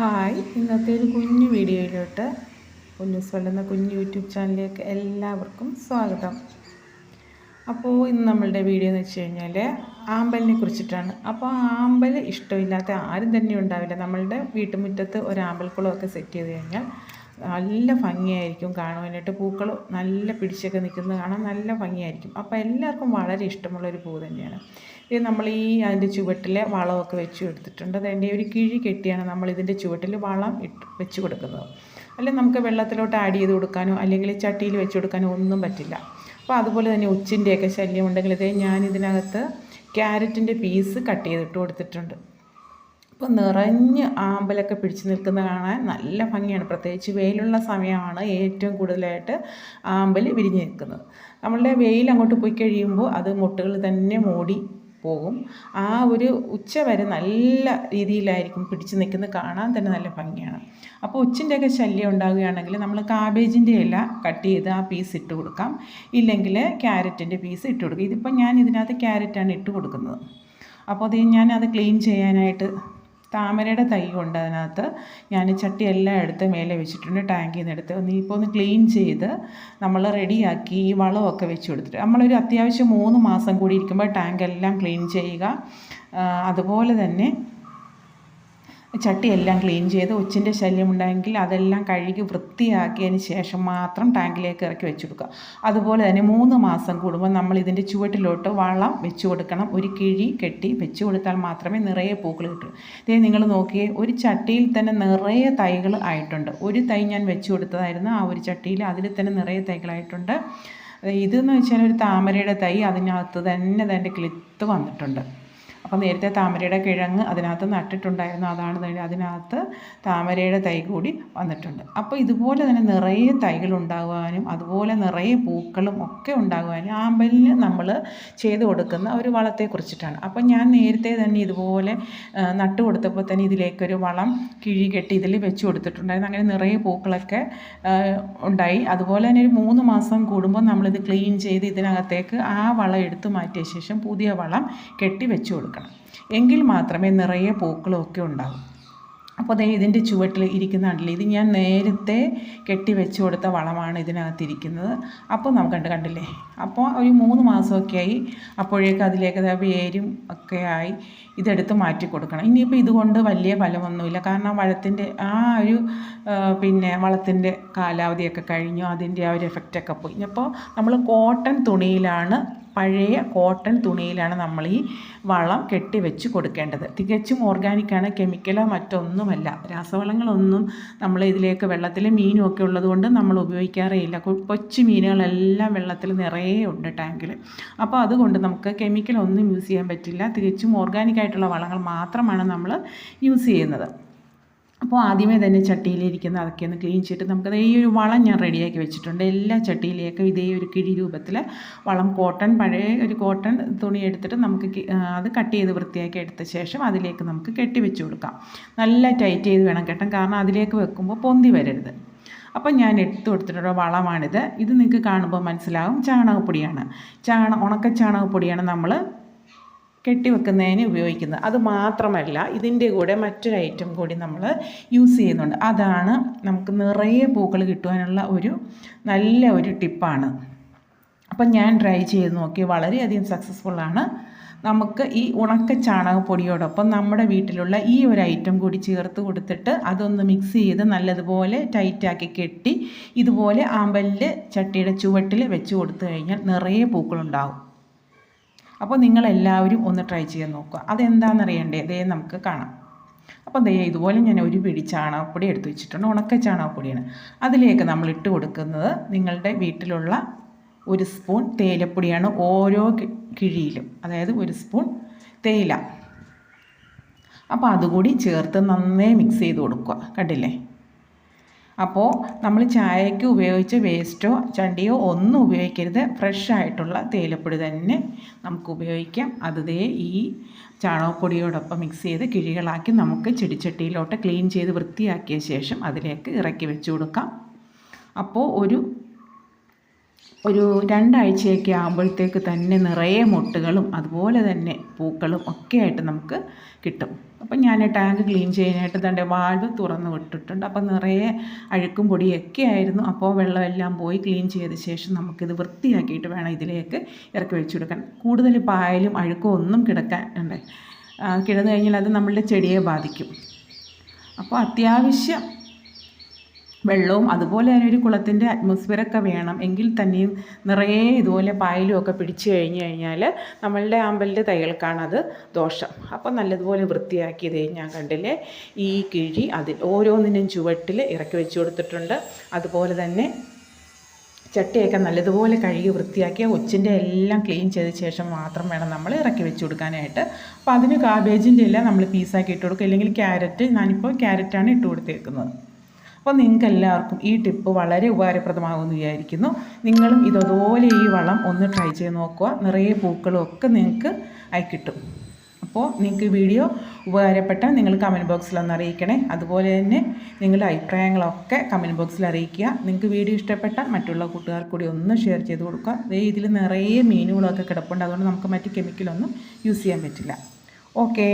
Hi ഇന്നത്തെ ഒരു കുഞ്ഞു വീഡിയോയിലോട്ട് കുഞ്ഞു എന്ന കുഞ്ഞു യൂട്യൂബ് ചാനലിലേക്ക് എല്ലാവർക്കും സ്വാഗതം. അപ്പോൾ ഇന്ന് നമ്മളുടെ വീഡിയോ എന്ന് വെച്ച് കഴിഞ്ഞാൽ ആമ്പലിനെ കുറിച്ചിട്ടാണ്. അപ്പോൾ ആമ്പൽ ഇഷ്ടമില്ലാത്ത ആരും തന്നെ ഉണ്ടാവില്ല. നമ്മളുടെ വീട്ടുമുറ്റത്ത് ഒരു ആമ്പൽക്കുളമൊക്കെ സെറ്റ് ചെയ്ത് കഴിഞ്ഞാൽ നല്ല ഭംഗിയായിരിക്കും കാണുവാനായിട്ട്. പൂക്കൾ നല്ല പിടിച്ചൊക്കെ നിൽക്കുന്നത് കാണാൻ നല്ല ഭംഗിയായിരിക്കും. അപ്പോൾ എല്ലാവർക്കും വളരെ ഇഷ്ടമുള്ളൊരു പൂ തന്നെയാണ്. ഇത് നമ്മൾ ഈ അതിന്റെ ചുവട്ടിൽ വളമൊക്കെ വെച്ച് എടുത്തിട്ടുണ്ട്. അതിന്റെ ഒരു കിഴി കെട്ടിയാണ് നമ്മൾ ഇതിന്റെ ചുവട്ടിൽ വളം ഇട്ട് വെച്ച് കൊടുക്കുന്നത്. അല്ലെങ്കിൽ നമുക്ക് വെള്ളത്തിലോട്ട് ആഡ് ചെയ്ത് കൊടുക്കാനോ അല്ലെങ്കിൽ ചട്ടിയിൽ വെച്ച് കൊടുക്കാനോ ഒന്നും പറ്റില്ല. അപ്പോൾ അതുപോലെ തന്നെ ഉച്ചിന്റെയൊക്കെ ശല്യം ഉണ്ടെങ്കിൽ ഇതേ ഞാൻ ഇതിനകത്ത് ക്യാരറ്റിന്റെ പീസ് കട്ട് ചെയ്തിട്ട് കൊടുത്തിട്ടുണ്ട്. അപ്പോൾ നിറഞ്ഞ് ആമ്പലൊക്കെ പിടിച്ചു നിൽക്കുന്നത് കാണാൻ നല്ല ഭംഗിയാണ്. പ്രത്യേകിച്ച് വെയിലുള്ള സമയമാണ് ഏറ്റവും കൂടുതലായിട്ട് ആമ്പൽ വിരിഞ്ഞ് നിൽക്കുന്നത്. നമ്മളുടെ വെയിൽ അങ്ങോട്ട് പോയി കഴിയുമ്പോൾ അത് മുട്ടുകൾ തന്നെ മൂടി പോകും. ആ ഒരു ഉച്ച വരെ നല്ല രീതിയിലായിരിക്കും പിടിച്ചു നിൽക്കുന്നത് കാണാൻ തന്നെ നല്ല ഭംഗിയാണ്. അപ്പോൾ ഉച്ചിന്റെയൊക്കെ ശല്യം ഉണ്ടാകുകയാണെങ്കിൽ നമ്മൾ കാബേജിന്റെ ഇല കട്ട് ചെയ്ത് ആ പീസ് ഇട്ട് കൊടുക്കാം. ഇല്ലെങ്കിൽ ക്യാരറ്റിന്റെ പീസ് ഇട്ട് കൊടുക്കാം. ഇതിപ്പോൾ ഞാൻ ഇതിനകത്ത് ക്യാരറ്റാണ് ഇട്ട് കൊടുക്കുന്നത്. അപ്പോൾ അത് ഞാൻ അത് ക്ലീൻ ചെയ്യാനായിട്ട് താമരയുടെ തൈ കൊണ്ട് അതിനകത്ത്. ഞാൻ ചട്ടി എല്ലാം എടുത്ത് മേലെ വെച്ചിട്ടുണ്ട് ടാങ്കിൽ നിന്ന് എടുത്ത്. ഒന്ന് ഇപ്പോൾ ഒന്ന് ക്ലീൻ ചെയ്ത് നമ്മൾ റെഡിയാക്കി ഈ വളമൊക്കെ വെച്ച് കൊടുത്തിട്ട്. നമ്മളൊരു അത്യാവശ്യം മൂന്ന് മാസം കൂടി ഇരിക്കുമ്പോൾ ടാങ്ക് എല്ലാം ക്ലീൻ ചെയ്യുക. അതുപോലെ തന്നെ ചട്ടിയെല്ലാം ക്ലീൻ ചെയ്ത് ഉച്ചിന്റെ ശല്യം ഉണ്ടെങ്കിൽ അതെല്ലാം കഴുകി വൃത്തിയാക്കിയതിന് ശേഷം മാത്രം ടാങ്കിലേക്ക് ഇറക്കി വെച്ച് കൊടുക്കുക അതുപോലെ തന്നെ മൂന്ന് മാസം കൂടുമ്പോൾ നമ്മൾ ഇതിന്റെ ചുവട്ടിലോട്ട് വളം വെച്ചു കൊടുക്കണം. ഒരു കിഴി കെട്ടി വെച്ച് കൊടുത്താൽ മാത്രമേ നിറയെ പൂക്കൾ കിട്ടൂ. ഇതേ നിങ്ങൾ നോക്കിയേ ഒരു ചട്ടിയിൽ തന്നെ നിറയെ തൈകൾ ആയിട്ടുണ്ട്. ഒരു തൈ ഞാൻ വെച്ചു കൊടുത്തതായിരുന്നു. ആ ഒരു ചട്ടിയിൽ അതിൽ തന്നെ നിറയെ തൈകളായിട്ടുണ്ട്. ഇതെന്ന് വെച്ചാൽ ഒരു താമരയുടെ തൈ അതിനകത്ത് തന്നെ അതിന്റെ ക്ലിത്ത് വന്നിട്ടുണ്ട്. അപ്പോൾ നേരത്തെ താമരയുടെ കിഴങ്ങ് അതിനകത്ത് നട്ടിട്ടുണ്ടായിരുന്നു. അതാണ് അതിനകത്ത് താമരയുടെ തൈ കൂടി വന്നിട്ടുണ്ട്. അപ്പോൾ ഇതുപോലെ തന്നെ നിറയെ തൈകൾ ഉണ്ടാകുവാനും അതുപോലെ നിറയെ പൂക്കളും ഒക്കെ ഉണ്ടാകുവാനും ആമ്പലിന് നമ്മൾ ചെയ്ത് കൊടുക്കുന്ന ഒരു വളത്തെക്കുറിച്ചിട്ടാണ് അപ്പോൾ ഞാൻ നേരത്തെ തന്നെ ഇതുപോലെ നട്ട് കൊടുത്തപ്പോൾ തന്നെ ഇതിലേക്കൊരു വളം കിഴി കെട്ടി ഇതിൽ വെച്ച് കൊടുത്തിട്ടുണ്ടായിരുന്നു. അങ്ങനെ നിറയെ പൂക്കളൊക്കെ ഉണ്ടായി. അതുപോലെ തന്നെ ഒരു മൂന്ന് മാസം കൂടുമ്പോൾ നമ്മളിത് ക്ലീൻ ചെയ്ത് ഇതിനകത്തേക്ക് ആ വളം എടുത്തു മാറ്റിയ ശേഷം പുതിയ വളം കെട്ടി വെച്ച് കൊടുക്കണം. എങ്കിൽ മാത്രമേ നിറയെ പൂക്കളൊക്കെ ഉണ്ടാകൂ അപ്പോൾ അതേ ഇതിന്റെ ചുവട്ടിൽ ഇരിക്കുന്നുണ്ടല്ലോ ഇത് ഞാൻ നേരത്തെ കെട്ടി വെച്ച് കൊടുത്ത വളമാണ് ഇതിനകത്തിരിക്കുന്നത്. അപ്പോൾ നമുക്ക് കണ്ട് കണ്ടില്ലേ? അപ്പോൾ ഒരു മൂന്ന് മാസമൊക്കെ ആയി അപ്പോഴേക്കും അതിലേക്ക് വേരും ഒക്കെ ആയി ഇതെടുത്ത് മാറ്റി കൊടുക്കണം. ഇനിയിപ്പോൾ ഇതുകൊണ്ട് വലിയ ഫലമൊന്നുമില്ല. കാരണം വളത്തിന്റെ ആ ഒരു പിന്നെ വളത്തിന്റെ കാലാവധിയൊക്കെ കഴിഞ്ഞു അതിന്റെ ആ ഒരു എഫക്റ്റൊക്കെ പോയി. അപ്പോൾ നമ്മൾ കോട്ടൺ തുണിയിലാണ് പഴയ കോട്ടൺ തുണിയിലാണ് നമ്മൾ ഈ വളം കെട്ടിവെച്ച് കൊടുക്കേണ്ടത്. തികച്ചും ഓർഗാനിക്കാണ് കെമിക്കലോ മറ്റൊന്നുമല്ല. രാസവളങ്ങളൊന്നും നമ്മൾ ഇതിലേക്ക് വെള്ളത്തിൽ മീനും ഒക്കെ ഉള്ളതുകൊണ്ട് നമ്മൾ ഉപയോഗിക്കാറേയില്ല കൊച്ചു മീനുകളെല്ലാം വെള്ളത്തിൽ നിറയെ ഉണ്ട് ടാങ്കിൽ അപ്പോൾ അതുകൊണ്ട് നമുക്ക് കെമിക്കലൊന്നും യൂസ് ചെയ്യാൻ പറ്റില്ല. തികച്ചും ഓർഗാനിക്കായിട്ടുള്ള വളങ്ങൾ മാത്രമാണ് നമ്മൾ യൂസ് ചെയ്യുന്നത്. അപ്പോൾ ആദ്യമേ തന്നെ ചട്ടിയിലിരിക്കുന്ന അതൊക്കെ ഒന്ന് ക്ലീൻ ചെയ്തിട്ട് നമുക്ക് ഈ ഒരു വളം ഞാൻ റെഡിയാക്കി വെച്ചിട്ടുണ്ട്. എല്ലാ ചട്ടിയിലേക്കും ഇതേ ഒരു കിഴി രൂപത്തിൽ വളം കോട്ടൺ പഴയ ഒരു കോട്ടൺ തുണി എടുത്തിട്ട് നമുക്ക് അത് കട്ട് ചെയ്ത് വൃത്തിയാക്കി എടുത്ത ശേഷം അതിലേക്ക് നമുക്ക് കെട്ടി വെച്ച് കൊടുക്കാം. നല്ല ടൈറ്റ് ചെയ്ത് വേണം കെട്ടാൻ കാരണം അതിലേക്ക് വെക്കുമ്പോൾ പൊന്തി വരരുത്. അപ്പം ഞാൻ എടുത്തു കൊടുത്തിട്ടുള്ള വളമാണിത്. ഇത് നിങ്ങൾക്ക് കാണുമ്പോൾ മനസ്സിലാകും ചാണകപ്പൊടിയാണ്. ചാണ ഉണക്ക ചാണകപ്പൊടിയാണ് നമ്മൾ കെട്ടിവെക്കുന്നതിന് ഉപയോഗിക്കുന്നത്. അത് മാത്രമല്ല ഇതിന്റെ കൂടെ മറ്റൊരു ഐറ്റം കൂടി നമ്മൾ യൂസ് ചെയ്യുന്നുണ്ട്. അതാണ് നമുക്ക് നിറയെ പൂക്കൾ കിട്ടുവാനുള്ള ഒരു നല്ല ഒരു ടിപ്പാണ്. അപ്പം ഞാൻ ട്രൈ ചെയ്ത് നോക്കി. വളരെയധികം സക്സസ്ഫുള്ളാണ് നമുക്ക് ഈ ഉണക്ക ചാണകപ്പൊടിയോടൊപ്പം നമ്മുടെ വീട്ടിലുള്ള ഈ ഒരു ഐറ്റം കൂടി ചേർത്ത് കൊടുത്തിട്ട് അതൊന്ന് മിക്സ് ചെയ്ത് നല്ലതുപോലെ ടൈറ്റാക്കി കെട്ടി ഇതുപോലെ ആമ്പലിൽ ചട്ടിയുടെ ചുവട്ടിൽ വെച്ച് കൊടുത്തു കഴിഞ്ഞാൽ നിറയെ പൂക്കളുണ്ടാവും. അപ്പോൾ നിങ്ങളെല്ലാവരും ഒന്ന് ട്രൈ ചെയ്യാൻ നോക്കുക. അതെന്താണെന്നറിയണ്ടേ അതേ നമുക്ക് കാണാം. അപ്പോൾ ദേ ഇതുപോലെ ഞാൻ ഒരു പിടി ചാണകപ്പൊടി എടുത്ത് വെച്ചിട്ടുണ്ട്. ഉണക്ക ചാണകപ്പൊടിയാണ്. അതിലേക്ക് നമ്മൾ ഇട്ട് കൊടുക്കുന്നത് നിങ്ങളുടെ വീട്ടിലുള്ള ഒരു സ്പൂൺ തേയിലപ്പൊടിയാണ്. ഓരോ കിഴിയിലും. അതായത് ഒരു സ്പൂൺ തേയില. അപ്പോൾ അതുകൂടി ചേർത്ത് നന്നേ മിക്സ് ചെയ്ത് കൊടുക്കുക. കണ്ടില്ലേ? അപ്പോൾ നമ്മൾ ചായയ്ക്ക് ഉപയോഗിച്ച വേസ്റ്റോ ചണ്ടിയോ ഒന്നും ഉപയോഗിക്കരുത്. ഫ്രഷ് ആയിട്ടുള്ള തേയിലപ്പൊടി തന്നെ നമുക്ക് ഉപയോഗിക്കാം. അതേ ഈ ചാണകപ്പൊടിയോടൊപ്പം മിക്സ് ചെയ്ത് കിഴികളാക്കി നമുക്ക് ചെടിച്ചട്ടിയിലോട്ട് ക്ലീൻ ചെയ്ത് വൃത്തിയാക്കിയ ശേഷം അതിലേക്ക് ഇറക്കി വെച്ച് കൊടുക്കാം. അപ്പോൾ ഒരു ഒരു രണ്ടാഴ്ചയൊക്കെ ആകുമ്പോഴത്തേക്ക് തന്നെ നിറയെ മുട്ടുകളും അതുപോലെ തന്നെ പൂക്കളും ഒക്കെ ആയിട്ട് നമുക്ക് കിട്ടും. അപ്പം ഞാൻ ടാങ്ക് ക്ലീൻ ചെയ്യാനായിട്ട് തന്റെ വാൾവ് തുറന്ന് വിട്ടിട്ടുണ്ട്. അപ്പം നിറയെ അഴുക്കും പൊടിയൊക്കെ ആയിരുന്നു. അപ്പോൾ വെള്ളമെല്ലാം പോയി ക്ലീൻ ചെയ്ത ശേഷം നമുക്കിത് വൃത്തിയാക്കിയിട്ട് വേണം ഇതിലേക്ക് ഇറക്കി വെച്ചു കൊടുക്കാൻ. കൂടുതൽ പായലും അഴുക്കും ഒന്നും കിടക്കാൻ ഉണ്ട് കിടന്നു കഴിഞ്ഞാൽ അത് നമ്മളുടെ ചെടിയെ ബാധിക്കും. അപ്പോൾ അത്യാവശ്യം വെള്ളവും അതുപോലെ തന്നെ ഒരു കുളത്തിന്റെ അറ്റ്മോസ്ഫിയറൊക്കെ വേണം. എങ്കിൽ തന്നെയും നിറയെ ഇതുപോലെ പായലും ഒക്കെ പിടിച്ചു കഴിഞ്ഞ് കഴിഞ്ഞാൽ നമ്മളുടെ ആമ്പലിന്റെ തൈകൾക്കാണത് ദോഷം. അപ്പം നല്ലതുപോലെ വൃത്തിയാക്കി വൃത്തിയാക്കിയത് ഞാൻ കണ്ടില്ലേ ഈ കിഴി അതിൽ ഓരോന്നിനും ചുവട്ടിൽ ഇറക്കി വെച്ച് കൊടുത്തിട്ടുണ്ട്. അതുപോലെ തന്നെ ചട്ടിയൊക്കെ നല്ലതുപോലെ കഴുകി വൃത്തിയാക്കി ഒച്ചിന്റെ എല്ലാം ക്ലീൻ ചെയ്ത ശേഷം മാത്രം വേണം നമ്മൾ ഇറക്കി വെച്ച് കൊടുക്കാനായിട്ട്. അപ്പോൾ അതിന് കാബേജിന്റെ എല്ലാം നമ്മൾ പീസാക്കി ഇട്ട് കൊടുക്കുക അല്ലെങ്കിൽ ക്യാരറ്റ് ഞാനിപ്പോൾ ക്യാരറ്റാണ് ഇട്ട് കൊടുത്തേക്കുന്നത്. അപ്പോൾ നിങ്ങൾക്ക് എല്ലാവർക്കും ഈ ടിപ്പ് വളരെ ഉപകാരപ്രദമാകുമെന്ന് വിചാരിക്കുന്നു. നിങ്ങളും ഇതുപോലെ ഈ വളം ഒന്ന് ട്രൈ ചെയ്ത് നോക്കുക. നിറയെ പൂക്കളും ഒക്കെ നിങ്ങൾക്ക് ആയി കിട്ടും. അപ്പോൾ നിങ്ങൾക്ക് വീഡിയോ ഉപകാരപ്പെട്ടാൽ നിങ്ങൾ കമന്റ് ബോക്സിൽ ഒന്ന് അറിയിക്കണേ. അതുപോലെ തന്നെ നിങ്ങളുടെ അഭിപ്രായങ്ങളൊക്കെ കമന്റ് ബോക്സിൽ അറിയിക്കുക. നിങ്ങൾക്ക് വീഡിയോ ഇഷ്ടപ്പെട്ടാൽ മറ്റുള്ള കൂട്ടുകാർ കൂടി ഒന്ന് ഷെയർ ചെയ്ത് കൊടുക്കുക. അതേ ഇതിൽ നിറയെ മീനുകളൊക്കെ കിടപ്പുണ്ട്. അതുകൊണ്ട് നമുക്ക് മറ്റ് കെമിക്കലൊന്നും യൂസ് ചെയ്യാൻ പറ്റില്ല. ഓക്കേ